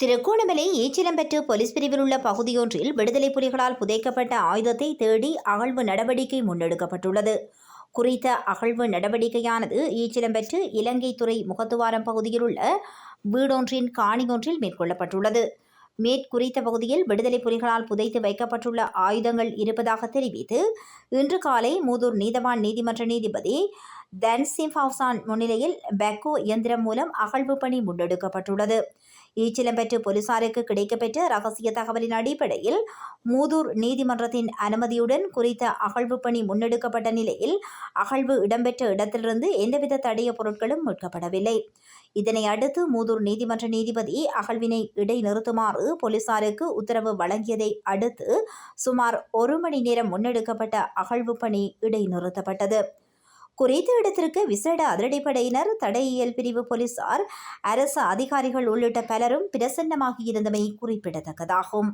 Trincomalee Eechilampattu police பிரிவில் உள்ள பகுதியொன்றில் விடுதலை புலிகளால் புதைக்கப்பட்ட ஆயுதத்தை தேடி அகழ்வு நடவடிக்கை முன்னெடுக்கப்பட்டுள்ளது. குறித்த அகழ்வு நடவடிக்கையானது ஈச்சிலம்பற்று இலங்கை துறை முகத்துவாரம் பகுதியில் உள்ள வீடொன்றின் காணியொன்றில் மேற்கொள்ளப்பட்டுள்ளது. மேற்குறித்த பகுதியில் விடுதலை புலிகளால் புதைத்து வைக்கப்பட்டுள்ள ஆயுதங்கள் இருப்பதாக தெரிவித்து இன்று காலை மூதூர் நீதவான் நீதிமன்ற நீதிபதி தன்சிம் ஹவுசான் முன்னிலையில் பெக்கோ இயந்திரம் மூலம் அகழ்வு பணி முன்னெடுக்கப்பட்டுள்ளது. ஈச்சிலம்பெற்று போலீசாருக்கு கிடைக்கப்பெற்ற ரகசிய தகவலின் அடிப்படையில் மூதூர் நீதிமன்றத்தின் அனுமதியுடன் குறித்த அகழ்வு பணி முன்னெடுக்கப்பட்ட நிலையில் அகழ்வு இடம்பெற்ற இடத்திலிருந்து எந்தவித தடைய பொருட்களும் மீட்கப்படவில்லை. இதனை அடுத்து மூதூர் நீதிமன்ற நீதிபதி அகழ்வினை இடைநிறுத்துமாறு போலீசாருக்கு உத்தரவு வழங்கியதை அடுத்து சுமார் ஒரு மணி நேரம் முன்னெடுக்கப்பட்ட அகழ்வு பணி இடைநிறுத்தப்பட்டது குறித்த இடத்திற்கு விசேட அதிரடிப்படையினர் தடையியல் பிரிவு போலீசார் அரசு அதிகாரிகள் உள்ளிட்ட பலரும் பிரசன்னமாகியிருந்தமை குறிப்பிடத்தக்கதாகும்.